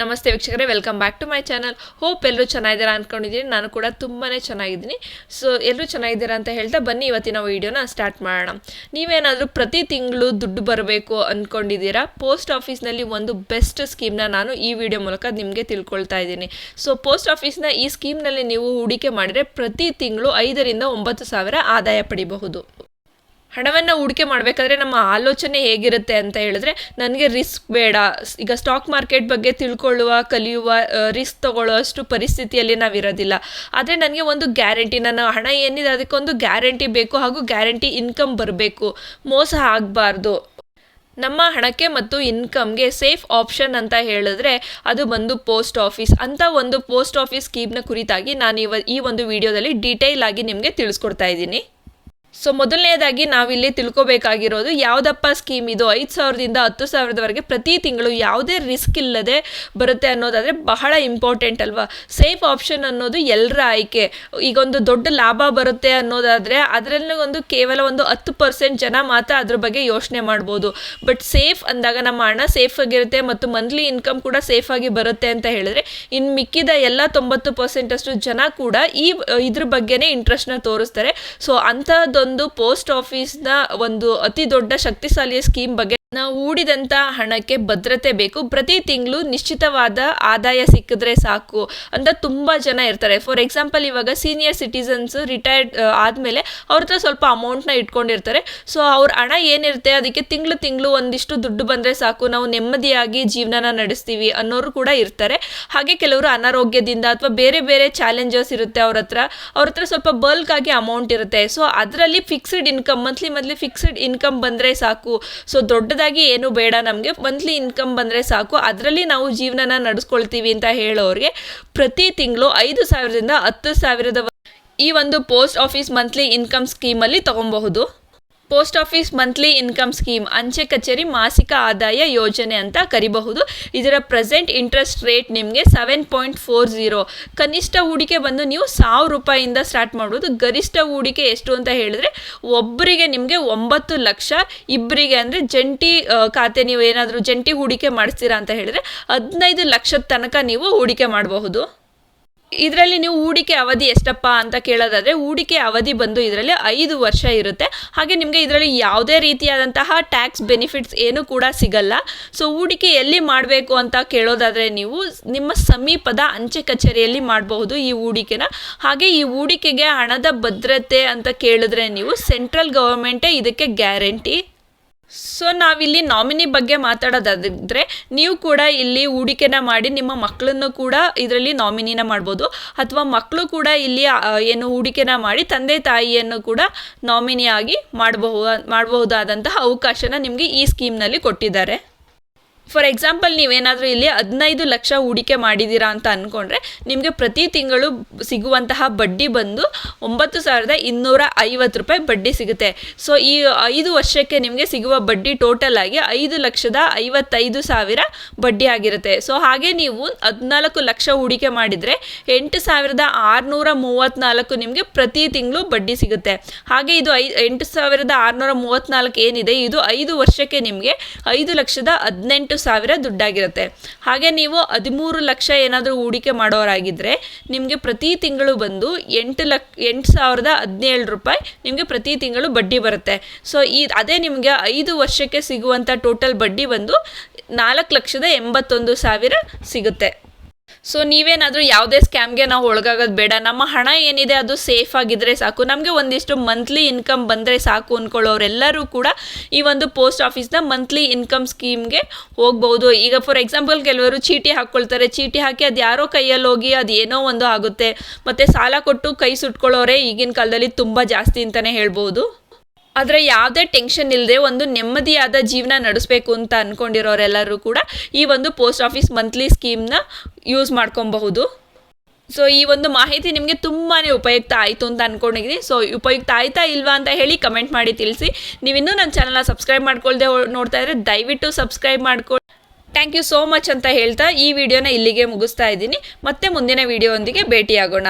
ನಮಸ್ತೆ ವೀಕ್ಷಕರೇ welcome back to my channel hope ಎಲ್ಲರೂ ಚೆನ್ನಾಗಿದ್ದೀರಾ ಅಂದ್ಕೊಂಡಿದ್ದೀನಿ ನಾನು ಕೂಡ ತುಂಬಾ ಚೆನ್ನಾಗಿದ್ದೀನಿ. ಸೊ ಎಲ್ಲರೂ ಚೆನ್ನಾಗಿದ್ದೀರಾ ಅಂತ ಹೇಳ್ತಾ ಬನ್ನಿ. ಇವತ್ತಿನ ವೀಡಿಯೋನ ಸ್ಟಾರ್ಟ್ ಮಾಡೋಣ. ನೀವೇನಾದರೂ ಪ್ರತಿ ತಿಂಗಳು ದುಡ್ಡು ಬರಬೇಕು ಅಂದ್ಕೊಂಡಿದ್ದೀರಾ ಪೋಸ್ಟ್ ಆಫೀಸ್ನಲ್ಲಿ ಒಂದು ಬೆಸ್ಟ್ ಸ್ಕೀಮ್ನ ನಾನು ಈ ವಿಡಿಯೋ ಮೂಲಕ ನಿಮಗೆ ತಿಳ್ಕೊಳ್ತಾ ಇದ್ದೀನಿ. ಸೊ ಪೋಸ್ಟ್ ಆಫೀಸ್ನ ಈ ಸ್ಕೀಮ್ನಲ್ಲಿ ನೀವು ಹೂಡಿಕೆ ಮಾಡಿದರೆ ಪ್ರತಿ ತಿಂಗಳು ಐದರಿಂದ ಒಂಬತ್ತು ಸಾವಿರ ಆದಾಯ ಪಡಿಬಹುದು. ಹಣವನ್ನು ಹೂಡಿಕೆ ಮಾಡಬೇಕಾದ್ರೆ ನಮ್ಮ ಆಲೋಚನೆ ಹೇಗಿರುತ್ತೆ ಅಂತ ಹೇಳಿದ್ರೆ ನನಗೆ ರಿಸ್ಕ್ ಬೇಡ. ಈಗ ಸ್ಟಾಕ್ ಮಾರ್ಕೆಟ್ ಬಗ್ಗೆ ತಿಳ್ಕೊಳ್ಳುವ, ಕಲಿಯುವ ರಿಸ್ಕ್ ತಗೊಳ್ಳುವಷ್ಟು ಪರಿಸ್ಥಿತಿಯಲ್ಲಿ ನಾವಿರೋದಿಲ್ಲ ಆದರೆ ನನಗೆ ಒಂದು ಗ್ಯಾರಂಟಿ ನನ್ನ ಹಣ ಏನಿದೆ ಅದಕ್ಕೊಂದು ಗ್ಯಾರಂಟಿ ಬೇಕು ಹಾಗೂ ಗ್ಯಾರಂಟಿ ಇನ್ಕಮ್ ಬರಬೇಕು. ಮೋಸ ಆಗಬಾರ್ದು. ನಮ್ಮ ಹಣಕ್ಕೆ ಮತ್ತು ಇನ್ಕಮ್ಗೆ ಸೇಫ್ ಆಪ್ಷನ್ ಅಂತ ಹೇಳಿದ್ರೆ ಅದು ಬಂದು ಪೋಸ್ಟ್ ಆಫೀಸ್ ಅಂತ ಒಂದು ಪೋಸ್ಟ್ ಆಫೀಸ್ ಸ್ಕೀಮ್ನ ಕುರಿತಾಗಿ ನಾನು ಇವ, ಈ ಒಂದು ವಿಡಿಯೋದಲ್ಲಿ ಡೀಟೇಲ್ ಆಗಿ ನಿಮಗೆ ತಿಳಿಸ್ಕೊಡ್ತಾ ಇದ್ದೀನಿ. ಸೊ ಮೊದಲನೇದಾಗಿ ನಾವಿಲ್ಲಿ ತಿಳ್ಕೊಬೇಕಾಗಿರೋದು ಯಾವುದಪ್ಪ ಸ್ಕೀಮ್ ಇದು? ಐದು ಸಾವಿರದಿಂದ ಹತ್ತು ಸಾವಿರದವರೆಗೆ ಪ್ರತಿ ತಿಂಗಳು ಯಾವುದೇ ರಿಸ್ಕ್ ಇಲ್ಲದೆ ಬರುತ್ತೆ ಅನ್ನೋದಾದರೆ ಬಹಳ ಇಂಪಾರ್ಟೆಂಟ್ ಅಲ್ವಾ? ಸೇಫ್ ಆಪ್ಷನ್ ಅನ್ನೋದು ಎಲ್ಲರ ಆಯ್ಕೆ. ಈಗೊಂದು ದೊಡ್ಡ ಲಾಭ ಬರುತ್ತೆ ಅನ್ನೋದಾದರೆ ಅದರಲ್ಲಿ ಒಂದು ಕೇವಲ ಒಂದು ಹತ್ತು ಪರ್ಸೆಂಟ್ ಜನ ಮಾತ್ರ ಅದ್ರ ಬಗ್ಗೆ ಯೋಚನೆ ಮಾಡ್ಬೋದು. ಬಟ್ ಸೇಫ್ ಅಂದಾಗ ನಮ್ಮ ಹಣ ಸೇಫ್ ಆಗಿರುತ್ತೆ ಮತ್ತು ಮಂತ್ಲಿ ಇನ್ಕಮ್ ಕೂಡ ಸೇಫ್ ಆಗಿ ಬರುತ್ತೆ ಅಂತ ಹೇಳಿದ್ರೆ ಇನ್ನು ಮಿಕ್ಕಿದ ಎಲ್ಲ ತೊಂಬತ್ತು ಪರ್ಸೆಂಟ್ ಅಷ್ಟು ಜನ ಕೂಡ ಈ, ಇದ್ರ ಬಗ್ಗೆನೇ ಇಂಟ್ರೆಸ್ಟ್ನ ತೋರಿಸ್ತಾರೆ. ಸೊ ಅಂಥದ್ದೊಂದು ಪೋಸ್ಟ್ ಆಫೀಸ್ನ ಒಂದು ಅತಿ ದೊಡ್ಡ ಶಕ್ತಿಶಾಲಿಯ ಸ್ಕೀಮ್ ಬಗ್ಗೆ ನಾವು ಹೂಡಿದಂಥ ಹಣಕ್ಕೆ ಭದ್ರತೆ ಬೇಕು. ಪ್ರತಿ ತಿಂಗಳು ನಿಶ್ಚಿತವಾದ ಆದಾಯ ಸಿಕ್ಕಿದ್ರೆ ಸಾಕು ಅಂತ ತುಂಬ ಜನ ಇರ್ತಾರೆ. ಫಾರ್ ಎಕ್ಸಾಂಪಲ್ ಇವಾಗ ಸೀನಿಯರ್ ಸಿಟಿಸನ್ಸ್ ರಿಟೈರ್ಡ್ ಆದಮೇಲೆ ಅವ್ರ ಹತ್ರ ಸ್ವಲ್ಪ ಅಮೌಂಟ್ನ ಇಟ್ಕೊಂಡಿರ್ತಾರೆ. ಸೊ ಅವ್ರ ಹಣ ಏನಿರುತ್ತೆ ಅದಕ್ಕೆ ತಿಂಗಳು ತಿಂಗಳು ಒಂದಿಷ್ಟು ದುಡ್ಡು ಬಂದರೆ ಸಾಕು. ನಾವು ನೆಮ್ಮದಿಯಾಗಿ ಜೀವನನ ನಡೆಸ್ತೀವಿ ಅನ್ನೋರು ಕೂಡ ಇರ್ತಾರೆ. ಹಾಗೆ ಕೆಲವರು ಅನಾರೋಗ್ಯದಿಂದ ಅಥವಾ ಬೇರೆ ಬೇರೆ ಚಾಲೆಂಜಸ್ ಇರುತ್ತೆ ಅವ್ರ ಹತ್ರ. ಅವ್ರ ಹತ್ರ ಸ್ವಲ್ಪ ಬಲ್ಕ್ ಆಗಿ ಅಮೌಂಟ್ ಇರುತ್ತೆ. ಸೊ ಅದರಲ್ಲಿ fixed income monthly monthly fixed income ಬಂದರೆ ಸಾಕು. ಸೊ ದೊಡ್ಡದಾಗಿ ಏನು ಬೇಡ ನಮಗೆ. ಮಂತ್ಲಿ ಇನ್ಕಮ್ ಬಂದರೆ ಸಾಕು. ಅದರಲ್ಲಿ ನಾವು ಜೀವನನ ನಡೆಸ್ಕೊಳ್ತೀವಿ ಅಂತ ಹೇಳೋರಿಗೆ ಪ್ರತಿ ತಿಂಗಳು ಐದು ಸಾವಿರದಿಂದ ಹತ್ತು ಸಾವಿರದ ಈ ಒಂದು ಪೋಸ್ಟ್ ಆಫೀಸ್ ಮಂತ್ಲಿ ಇನ್ಕಮ್ ಸ್ಕೀಮಲ್ಲಿ ತಗೊಬಹುದು. Post office monthly income scheme, ಅಂಚೆ ಕಚೇರಿ ಮಾಸಿಕ ಆದಾಯ ಯೋಜನೆ ಅಂತ ಕರಿಬಹುದು. ಇದರ ಪ್ರೆಸೆಂಟ್ ಇಂಟ್ರೆಸ್ಟ್ ರೇಟ್ ನಿಮಗೆ ಸೆವೆನ್ ಪಾಯಿಂಟ್ ಫೋರ್ ಝೀರೋ ಕನಿಷ್ಠ ಹೂಡಿಕೆ ಬಂದು ನೀವು ಸಾವಿರ ರೂಪಾಯಿಂದ ಸ್ಟಾರ್ಟ್ ಮಾಡ್ಬೋದು. ಗರಿಷ್ಠ ಹೂಡಿಕೆ ಎಷ್ಟು ಅಂತ ಹೇಳಿದ್ರೆ ಒಬ್ಬರಿಗೆ ನಿಮಗೆ ಒಂಬತ್ತು ಲಕ್ಷ ಇಬ್ಬರಿಗೆ ಅಂದರೆ ಜಂಟಿ ಖಾತೆ ನೀವು ಏನಾದರೂ ಜಂಟಿ ಹೂಡಿಕೆ ಮಾಡಿಸ್ತೀರಾ ಅಂತ ಹೇಳಿದ್ರೆ, ಹದಿನೈದು ಲಕ್ಷದ ತನಕ ನೀವು ಹೂಡಿಕೆ ಮಾಡಬಹುದು. ಇದರಲ್ಲಿ ನೀವು ಹೂಡಿಕೆ ಅವಧಿ ಎಷ್ಟಪ್ಪ ಅಂತ ಕೇಳೋದಾದರೆ, ಹೂಡಿಕೆ ಅವಧಿ ಬಂದು ಇದರಲ್ಲಿ ಐದು ವರ್ಷ ಇರುತ್ತೆ. ಹಾಗೆ ನಿಮಗೆ ಇದರಲ್ಲಿ ಯಾವುದೇ ರೀತಿಯಾದಂತಹ ಟ್ಯಾಕ್ಸ್ ಬೆನಿಫಿಟ್ಸ್ ಏನೂ ಕೂಡ ಸಿಗಲ್ಲ. ಸೊ ಹೂಡಿಕೆ ಎಲ್ಲಿ ಮಾಡಬೇಕು ಅಂತ ಕೇಳೋದಾದರೆ ನೀವು ನಿಮ್ಮ ಸಮೀಪದ ಅಂಚೆ ಕಚೇರಿಯಲ್ಲಿ ಮಾಡಬಹುದು ಈ ಹೂಡಿಕೆನ. ಹಾಗೆ ಈ ಹೂಡಿಕೆಗೆ ಹಣದ ಭದ್ರತೆ ಅಂತ ಕೇಳಿದ್ರೆ ನೀವು ಸೆಂಟ್ರಲ್ ಗೌರ್ಮೆಂಟೇ ಇದಕ್ಕೆ ಗ್ಯಾರಂಟಿ ಸೊ ನಾವಿಲ್ಲಿ ನಾಮಿನಿ ಬಗ್ಗೆ ಮಾತಾಡೋದಾದ್ರೆ, ನೀವು ಕೂಡ ಇಲ್ಲಿ ಹೂಡಿಕೆನ ಮಾಡಿ ನಿಮ್ಮ ಮಕ್ಕಳನ್ನು ಕೂಡ ಇದರಲ್ಲಿ ನಾಮಿನಿನ ಮಾಡ್ಬೋದು. ಅಥವಾ ಮಕ್ಕಳು ಕೂಡ ಇಲ್ಲಿ ಏನು ಹೂಡಿಕೆನ ಮಾಡಿ ತಂದೆ ತಾಯಿಯನ್ನು ಕೂಡ ನಾಮಿನಿಯಾಗಿ ಮಾಡಬಹುದು ಮಾಡಬಹುದಾದಂತಹ ಅವಕಾಶನ ನಿಮಗೆ ಈ ಸ್ಕೀಮ್ನಲ್ಲಿ ಕೊಟ್ಟಿದ್ದಾರೆ. ಫಾರ್ ಎಕ್ಸಾಂಪಲ್ ನೀವೇನಾದರೂ ಇಲ್ಲಿ ಹದಿನೈದು ಲಕ್ಷ ಹೂಡಿಕೆ ಮಾಡಿದ್ದೀರಾ ಅಂತ ಅಂದ್ಕೊಂಡ್ರೆ ನಿಮಗೆ ಪ್ರತಿ ತಿಂಗಳು ಸಿಗುವಂತಹ ಬಡ್ಡಿ ಬಂದು ಒಂಬತ್ತು ಸಾವಿರದ ಇನ್ನೂರ ಐವತ್ತು ರೂಪಾಯಿ ಬಡ್ಡಿ ಸಿಗುತ್ತೆ. ಸೊ ಈ ಐದು ವರ್ಷಕ್ಕೆ ನಿಮಗೆ ಸಿಗುವ ಬಡ್ಡಿ ಟೋಟಲ್ ಆಗಿ ಐದು ಲಕ್ಷದ ಐವತ್ತೈದು ಸಾವಿರ ಬಡ್ಡಿ ಆಗಿರುತ್ತೆ. ಸೊ ಹಾಗೆ ನೀವು ಹದಿನಾಲ್ಕು ಲಕ್ಷ ಹೂಡಿಕೆ ಮಾಡಿದರೆ ಎಂಟು ಸಾವಿರದ ಆರುನೂರ ಮೂವತ್ತ್ನಾಲ್ಕು ನಿಮಗೆ ಪ್ರತಿ ತಿಂಗಳು ಬಡ್ಡಿ ಸಿಗುತ್ತೆ. ಹಾಗೆ ಇದು ಐ, ಎಂಟು ಸಾವಿರದ ಆರುನೂರ ಮೂವತ್ತ್ನಾಲ್ಕು ಏನಿದೆ, ಇದು ಐದು ವರ್ಷಕ್ಕೆ ನಿಮಗೆ ಐದು ಲಕ್ಷದ ಹದಿನೆಂಟು ಸಾವಿರ ದುಡ್ಡಾಗಿರುತ್ತೆ. ಹಾಗೆ ನೀವು ಹದಿಮೂರು ಲಕ್ಷ ಏನಾದರೂ ಹೂಡಿಕೆ ಮಾಡೋರಾಗಿದ್ದರೆ ನಿಮಗೆ ಪ್ರತಿ ತಿಂಗಳು ಬಂದು ಎಂಟು ಲಕ್, ಎಂಟು ಸಾವಿರದ ಹದಿನೇಳು ರೂಪಾಯಿ ನಿಮಗೆ ಪ್ರತಿ ತಿಂಗಳು ಬಡ್ಡಿ ಬರುತ್ತೆ. ಸೊ ಈ, ಅದೇ ನಿಮಗೆ ಐದು ವರ್ಷಕ್ಕೆ ಸಿಗುವಂಥ ಟೋಟಲ್ ಬಡ್ಡಿ ಬಂದು ನಾಲ್ಕು ಲಕ್ಷದ ಎಂಬತ್ತೊಂದು ಸಾವಿರ ಸಿಗುತ್ತೆ. ಸೊ ನೀವೇನಾದರೂ ಯಾವುದೇ ಸ್ಕ್ಯಾಮ್ಗೆ ನಾವು ಒಳಗಾಗೋದು ಬೇಡ. ನಮ್ಮ ಹಣ ಏನಿದೆ ಅದು ಸೇಫ್ ಆಗಿದ್ದರೆ ಸಾಕು. ನಮಗೆ ಒಂದಿಷ್ಟು ಮಂತ್ಲಿ ಇನ್ಕಮ್ ಬಂದರೆ ಸಾಕು ಅಂದ್ಕೊಳ್ಳೋರೆಲ್ಲರೂ ಕೂಡ ಈ ಒಂದು ಪೋಸ್ಟ್ ಆಫೀಸ್ನ ಮಂತ್ಲಿ ಇನ್ಕಮ್ ಸ್ಕೀಮ್ಗೆ ಹೋಗ್ಬೋದು. ಈಗ ಫಾರ್ ಎಕ್ಸಾಂಪಲ್ ಕೆಲವರು ಚೀಟಿ ಹಾಕ್ಕೊಳ್ತಾರೆ. ಚೀಟಿ ಹಾಕಿ ಅದು ಯಾರೋ ಕೈಯಲ್ಲಿ ಹೋಗಿ ಅದು ಏನೋ ಒಂದು ಆಗುತ್ತೆ. ಮತ್ತು ಸಾಲ ಕೊಟ್ಟು ಕೈ ಸುಟ್ಕೊಳ್ಳೋರೆ ಈಗಿನ ಕಾಲದಲ್ಲಿ ತುಂಬ ಜಾಸ್ತಿ ಅಂತಲೇ ಹೇಳ್ಬೋದು. ಆದರೆ ಯಾವುದೇ ಟೆನ್ಷನ್ ಇಲ್ಲದೆ ಒಂದು ನೆಮ್ಮದಿಯಾದ ಜೀವನ ನಡೆಸಬೇಕು ಅಂತ ಅಂದ್ಕೊಂಡಿರೋರೆಲ್ಲರೂ ಕೂಡ ಈ ಒಂದು ಪೋಸ್ಟ್ ಆಫೀಸ್ ಮಂತ್ಲಿ ಸ್ಕೀಮ್ನ ಯೂಸ್ ಮಾಡ್ಕೊಬಹುದು. ಸೊ ಈ ಒಂದು ಮಾಹಿತಿ ನಿಮಗೆ ತುಂಬಾ ಉಪಯುಕ್ತ ಆಯಿತು ಅಂತ ಅಂದ್ಕೊಂಡಿದ್ದೀನಿ ಸೊ ಉಪಯುಕ್ತ ಆಯಿತಾ ಇಲ್ವಾ ಅಂತ ಹೇಳಿ ಕಮೆಂಟ್ ಮಾಡಿ ತಿಳಿಸಿ. ನೀವಿನ್ನೂ ನನ್ನ ಚಾನಲ್ನ ಸಬ್ಸ್ಕ್ರೈಬ್ ಮಾಡ್ಕೊಳ್ದೆ ನೋಡ್ತಾ ಇದ್ದರೆ ದಯವಿಟ್ಟು ಸಬ್ಸ್ಕ್ರೈಬ್ ಮಾಡ್ಕೊಳ್ಳಿ ಥ್ಯಾಂಕ್ ಯು ಸೋ ಮಚ್ ಅಂತ ಹೇಳ್ತಾ ಈ ವಿಡಿಯೋನ ಇಲ್ಲಿಗೆ ಮುಗಿಸ್ತಾ ಇದ್ದೀನಿ. ಮತ್ತೆ ಮುಂದಿನ ವಿಡಿಯೋ ಒಂದಿಗೆ ಭೇಟಿಯಾಗೋಣ.